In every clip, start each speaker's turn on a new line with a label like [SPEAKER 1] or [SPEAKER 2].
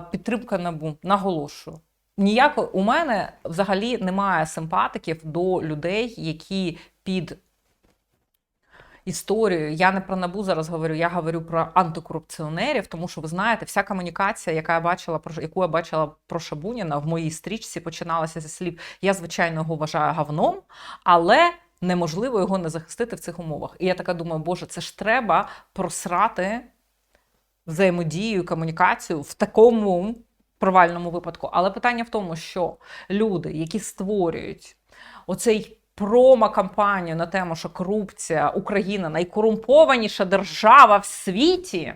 [SPEAKER 1] Підтримка набу наголошую. Ніяко у мене взагалі немає симпатиків до людей, які під історією. Я не про набу зараз говорю, я говорю про антикорупціонерів, тому що ви знаєте, вся комунікація, яка я бачила про яку я бачила про Шабуніна в моїй стрічці, починалася зі слів. Я звичайно його вважаю говном, але неможливо його не захистити в цих умовах. І я така думаю, боже, це ж треба просрати взаємодію, комунікацію в такому провальному випадку. Але питання в тому, що люди, які створюють оцей промо-кампанію на тему, що корупція Україна найкорумпованіша держава в світі.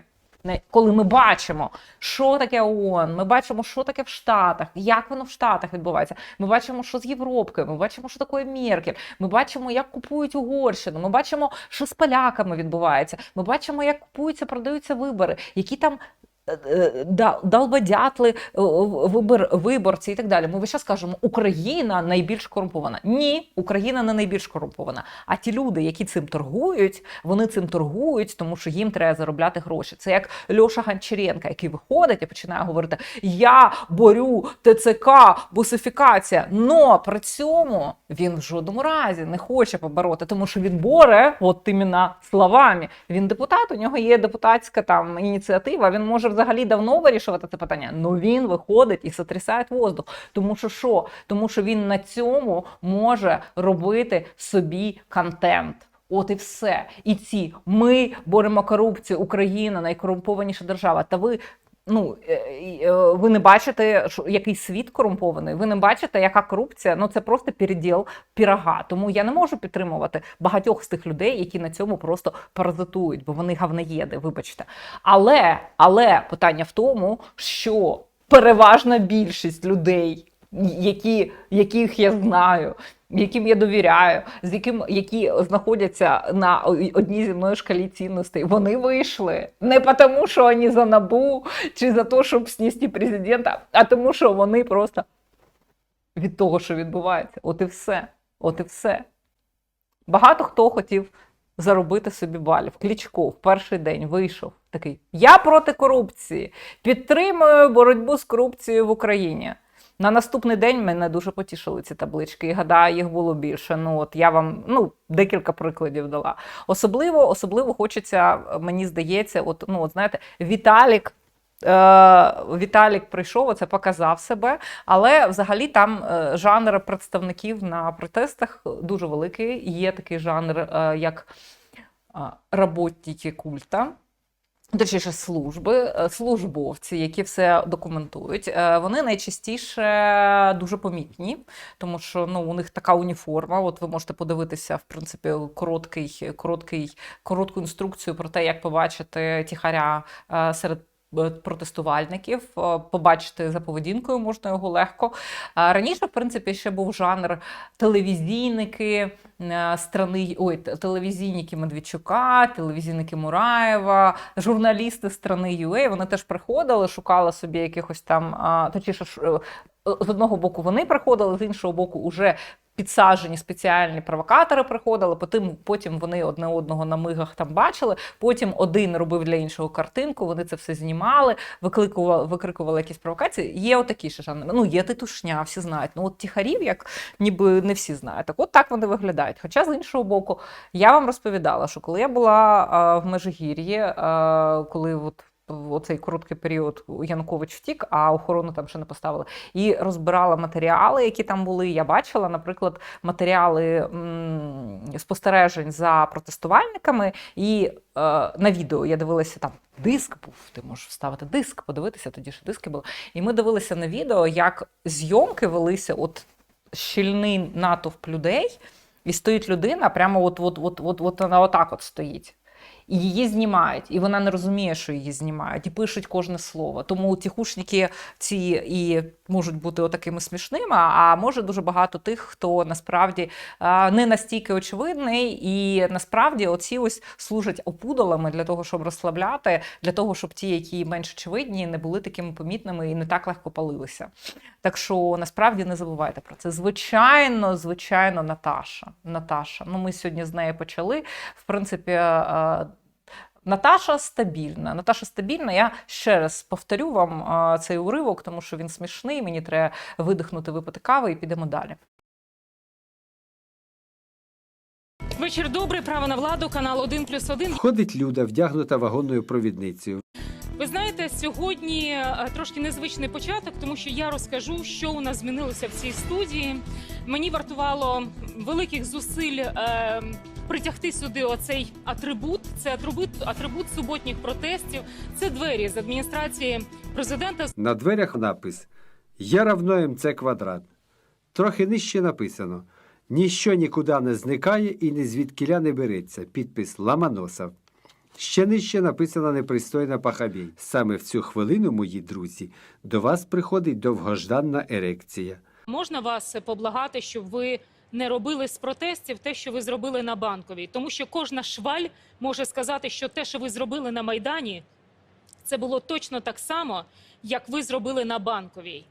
[SPEAKER 1] Коли ми бачимо, що таке ООН, ми бачимо, що таке в Штатах, як воно в Штатах відбувається. Ми бачимо, що з Європкою, ми бачимо, що таке Меркель, ми бачимо, як купують Угорщину, ми бачимо, що з поляками відбувається. Ми бачимо, як купуються, продаються вибори, які там долбодятли, е, вибор, виборці і так далі. Ми весь час кажемо, Україна найбільш корумпована. Ні, Україна не найбільш корумпована. А ті люди, які цим торгують, вони цим торгують, тому що їм треба заробляти гроші. Це як Льоша Гончаренка, який виходить і починає говорити: Я борю ТЦК, бусифікація. Но при цьому він в жодному разі не хоче побороти, тому що він боре, от іменно словами. Він депутат, у нього є депутатська там ініціатива. Він може взагалі давно вирішувати це питання. Ну він виходить і сотрясає воздух. Тому що що? Тому що він на цьому може робити собі контент. От і все. І ці ми боремо корупцію, Україна найкорумпованіша держава. Та ви. Ну, е, е, ви не бачите, який світ корумпований. Ви не бачите, яка корупція. Ну це просто переділ пірога. Тому я не можу підтримувати багатьох з тих людей, які на цьому просто паразитують, бо вони гавнаєди, вибачте. Але, але питання в тому, що переважна більшість людей, які, яких я знаю, яким я довіряю, з яким які знаходяться на одній зі мною шкалі цінностей, вони вийшли не тому, що вони за набу чи за те, щоб сністи президента, а тому, що вони просто від того, що відбувається. От і все. От і все. Багато хто хотів заробити собі балів. Клічко в перший день вийшов такий: Я проти корупції, підтримую боротьбу з корупцією в Україні. На наступний день мене дуже потішили ці таблички, і гадаю, їх було більше. Ну от я вам ну декілька прикладів дала. Особливо, особливо хочеться, мені здається, от ну от знаєте, Віталік. Е, Віталік прийшов, оце показав себе, але взагалі там е, жанр представників на протестах дуже великий. Є такий жанр, е, як е, роботники культа. Точніше, служби, е, службовці, які все документують, е, вони найчастіше дуже помітні, тому що ну, у них така уніформа. От ви можете подивитися, в принципі, короткий, короткий, коротку інструкцію про те, як побачити тіхаря е, серед протестувальників, е, побачити за поведінкою можна його легко. Раніше, в принципі, ще був жанр телевізійники е, страни, ой, телевізійники Медведчука, телевізійники Мураєва, журналісти страни UA, вони теж приходили, шукали собі якихось там, точніше, е, з одного боку вони приходили, з іншого боку, уже підсаджені спеціальні провокатори приходили, потім, потім вони одне одного на мигах там бачили. Потім один робив для іншого картинку, вони це все знімали, викликували, викрикували якісь провокації. Є отакі ще жанри. Ну, є титушня, всі знають. Ну, от тихарів, як ніби не всі знають. Так от так вони виглядають. Хоча, з іншого боку, я вам розповідала, що коли я була а, в Межигір'ї, коли от оцей короткий період Янукович втік, а охорону там ще не поставили. І розбирала матеріали, які там були. Я бачила, наприклад, матеріали спостережень за протестувальниками, і е, на відео я дивилася там. Диск був, ти можеш вставити диск, подивитися, тоді ще диски були. І ми дивилися на відео, як зйомки велися, от щільний натовп людей, і стоїть людина, прямо от, от, от, от, от вона отак от стоїть. І її знімають, і вона не розуміє, що її знімають, і пишуть кожне слово. Тому тихушники ці і можуть бути отакими смішними, а може дуже багато тих, хто насправді не настільки очевидний, і насправді оці ось служать опудалами для того, щоб розслабляти, для того, щоб ті, які менш очевидні, не були такими помітними і не так легко палилися. Так що насправді не забувайте про це. Звичайно, звичайно, Наташа. Наташа. Ну, ми сьогодні з нею почали. В принципі, е, Наташа стабільна. Наташа стабільна. Я ще раз повторю вам цей уривок, тому що він смішний. Мені треба видихнути, випити кави і підемо далі.
[SPEAKER 2] Вечір добрий, право на владу, канал 1 плюс 1.
[SPEAKER 3] Входить Люда, вдягнута вагонною провідницею.
[SPEAKER 2] Ви знаєте, сьогодні е, трошки незвичний початок, тому що я розкажу, що у нас змінилося в цій студії. Мені вартувало великих зусиль е, притягти сюди оцей атрибут. Це атрибут, атрибут суботніх протестів. Це двері з адміністрації президента.
[SPEAKER 3] На дверях напис Я равно МЦ квадрат. Трохи нижче написано Ніщо нікуди не зникає і ні звідкіля не береться. Підпис Ламаносов. Ще нижче написано непристойна пахабій. Саме в цю хвилину, мої друзі, до вас приходить довгожданна ерекція.
[SPEAKER 2] Можна вас поблагати, щоб ви не робили з протестів те, що ви зробили на банковій, тому що кожна шваль може сказати, що те, що ви зробили на майдані, це було точно так само, як ви зробили на банковій.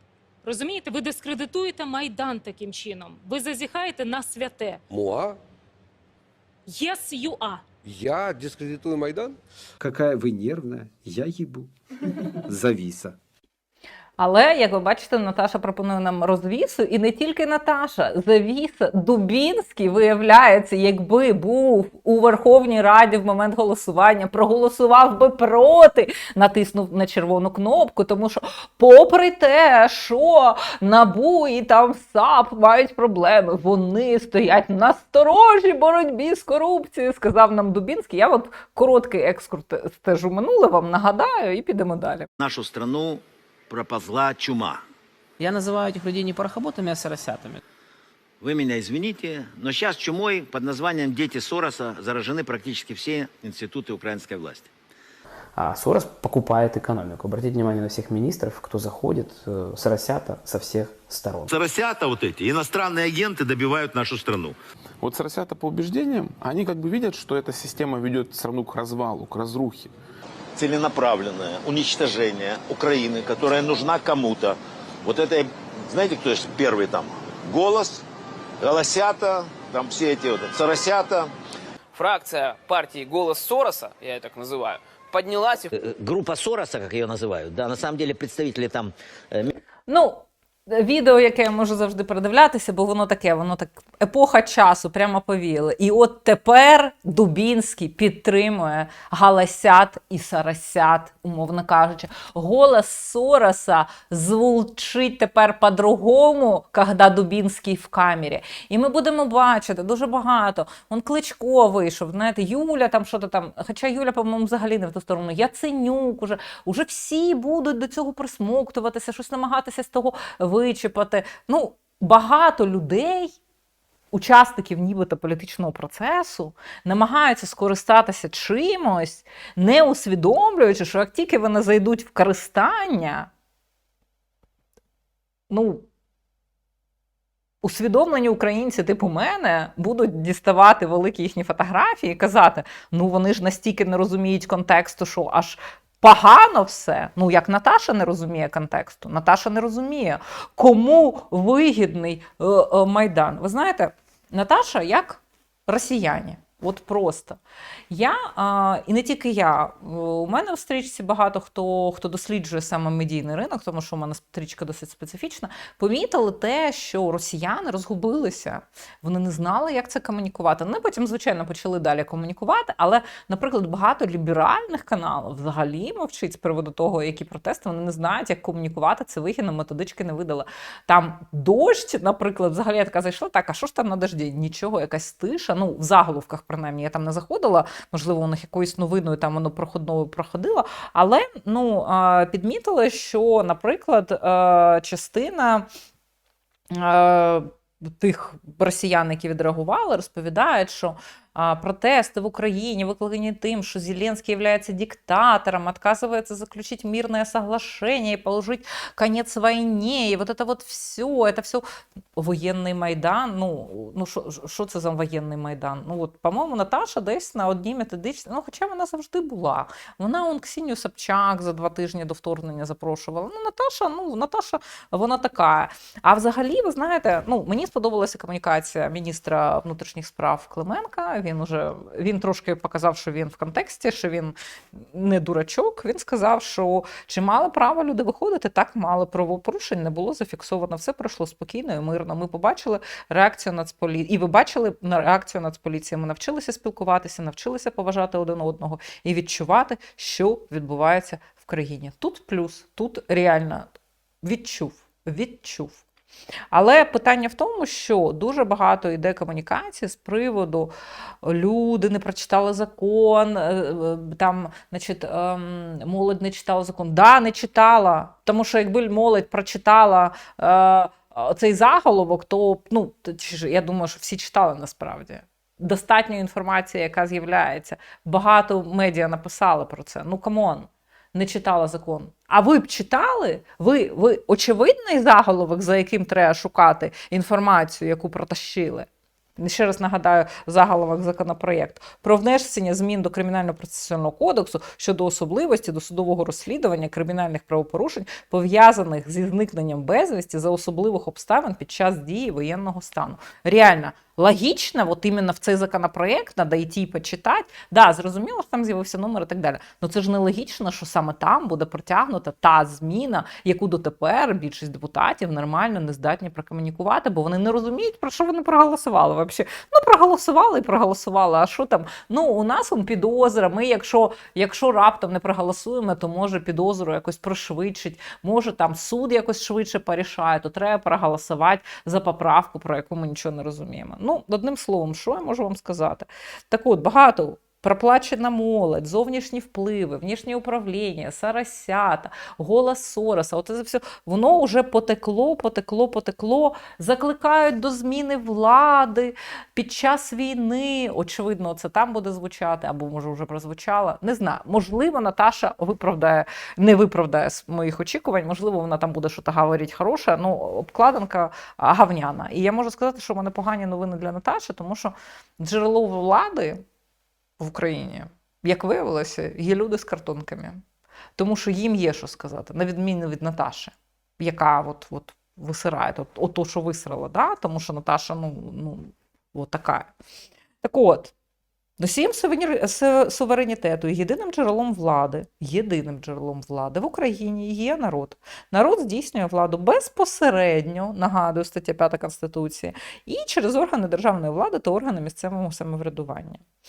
[SPEAKER 2] Розумієте, ви дискредитуєте майдан таким чином. Ви зазіхаєте на святе.
[SPEAKER 4] Муа?
[SPEAKER 2] Yes, you are.
[SPEAKER 4] Я дискредитую Майдан?
[SPEAKER 3] Какая ви нервна, я їбу. Завіса.
[SPEAKER 1] Але, як ви бачите, Наташа пропонує нам розвісу, і не тільки Наташа, завіса Дубінський, виявляється, якби був у Верховній Раді в момент голосування, проголосував би проти, натиснув на червону кнопку, тому що, попри те, що НАБУ і там САП мають проблеми, вони стоять на сторожі боротьбі з корупцією, сказав нам Дубінський. Я от короткий екскурс теж у минуле вам нагадаю, і підемо далі.
[SPEAKER 5] нашу страну проползла чума.
[SPEAKER 6] Я называю этих людей не порохоботами, а соросятами.
[SPEAKER 5] Вы меня извините, но сейчас чумой под названием «Дети Сороса» заражены практически все институты украинской власти.
[SPEAKER 6] А Сорос покупает экономику. Обратите внимание на всех министров, кто заходит, э, соросята со всех сторон.
[SPEAKER 5] Соросята вот эти, иностранные агенты добивают нашу страну.
[SPEAKER 7] Вот соросята по убеждениям, они как бы видят, что эта система ведет страну к развалу, к разрухе.
[SPEAKER 8] Целенаправленное уничтожение Украины, которая нужна кому-то. Вот это, знаете, кто есть первый там? Голос, голосята, там все эти вот, соросята.
[SPEAKER 9] фракция партии «Голос Сороса», я ее так называю, поднялась и
[SPEAKER 5] Э, Группа Сороса, как ее называют, да, на самом деле представители там э,
[SPEAKER 1] Ну, відео, яке я можу завжди передивлятися, бо воно таке, воно так епоха часу прямо повіяла. І от тепер Дубінський підтримує галасят і сарасят, умовно кажучи. Голос Сороса звучить тепер по-другому, коли Дубінський в камері. І ми будемо бачити дуже багато. Он Кличко вийшов, знаєте, Юля там що то там. Хоча Юля, по-моєму, взагалі не в ту сторону. Яценюк уже. Уже всі будуть до цього присмоктуватися, щось намагатися з того вичіпати. Ну, багато людей. Учасників нібито політичного процесу намагаються скористатися чимось, не усвідомлюючи, що як тільки вони зайдуть в користання, ну, усвідомлені українці, типу мене, будуть діставати великі їхні фотографії і казати: ну вони ж настільки не розуміють контексту, що аж. Погано все. Ну, як Наташа не розуміє контексту. Наташа не розуміє, кому вигідний е, е, Майдан. Ви знаєте, Наташа як росіяни. От просто. Я, а, і не тільки я, у мене в стрічці багато хто, хто досліджує саме медійний ринок, тому що у мене стрічка досить специфічна, помітили те, що росіяни розгубилися. Вони не знали, як це комунікувати. Вони потім, звичайно, почали далі комунікувати, але, наприклад, багато ліберальних каналів взагалі мовчить з приводу того, які протести, вони не знають, як комунікувати, це вигідно, методички не видали. Там дощ, наприклад, взагалі я така зайшла, так, а що ж там на дожді? Нічого, якась тиша. Ну, в заголовках, принаймні, я там не заходила, можливо, у них якоюсь новиною там воно проходною проходило. Але ну, підмітили, що, наприклад, е, частина. е, Тих росіян, які відреагували, розповідають, що а, протести в Україні викликані тим, що Зеленський є диктатором, отказывается заключить мирное соглашение и положить конец войне, и вот это вот все, это все воєнний майдан. Ну, ну що, що це за воєнний майдан? Ну, от, по-моєму, Наташа десь на одній методичці, ну, хоча вона завжди була. Вона он Ксенію Собчак за два тижні до вторгнення запрошувала. Ну, Наташа, ну, Наташа, вона така. А взагалі, ви знаєте, ну, мені сподобалася комунікація міністра внутрішніх справ Клименка. Він уже він трошки показав, що він в контексті, що він не дурачок. Він сказав, що чи мали право люди виходити? Так мали правопорушень не було зафіксовано. Все пройшло спокійно і мирно. Ми побачили реакцію Нацполіції. І ви бачили на реакцію Нацполіції. Ми навчилися спілкуватися, навчилися поважати один одного і відчувати, що відбувається в країні. Тут плюс, тут реально відчув, відчув. Але питання в тому, що дуже багато йде комунікації з приводу люди не прочитали закон, е, е, там, значить, ем, молодь не читала закон. Да, не читала. Тому що якби молодь прочитала е, цей заголовок, то ну, я думаю, що всі читали насправді. Достатньо інформації, яка з'являється. Багато медіа написали про це. Ну камон, не читала закон. А ви б читали? Ви, ви очевидний заголовок, за яким треба шукати інформацію, яку протащили. Ще раз нагадаю заголовок законопроєкту про внесення змін до кримінального процесуального кодексу щодо особливості досудового розслідування кримінальних правопорушень, пов'язаних зі зникненням безвісті за особливих обставин під час дії воєнного стану. Реально, логічно, от іменно в цей законопроєкт треба йти і почитати. Да, зрозуміло, що там з'явився номер і так далі. Ну це ж не логічно, що саме там буде протягнута та зміна, яку дотепер більшість депутатів нормально не здатні прокомунікувати, бо вони не розуміють, про що вони проголосували. Вообще. Ну, проголосували і проголосували. А що там? Ну, у нас он підозра. Ми, якщо, якщо раптом не проголосуємо, то може підозру якось пришвидшить, може там суд якось швидше порішає, то треба проголосувати за поправку, про яку ми нічого не розуміємо. Ну, одним словом, що я можу вам сказати? Так от, багато. Проплачена молодь, зовнішні впливи, внішнє управління, Сарасята, голос Сороса. Оце все воно вже потекло, потекло, потекло. Закликають до зміни влади під час війни. Очевидно, це там буде звучати, або може вже прозвучало. Не знаю. Можливо, Наташа виправдає, не виправдає моїх очікувань. Можливо, вона там буде щось говорити хороше. Ну, обкладинка гавняна. І я можу сказати, що в мене погані новини для Наташі, тому що джерело влади в Україні, як виявилося, є люди з картонками. Тому що їм є що сказати, на відміну від Наташі, яка от, от висирає, от, от то, що висрала, да? тому що Наташа, ну, ну от така. Так от, носієм суверенітету і єдиним джерелом влади, єдиним джерелом влади в Україні є народ. Народ здійснює владу безпосередньо, нагадую, стаття 5 Конституції, і через органи державної влади та органи місцевого самоврядування.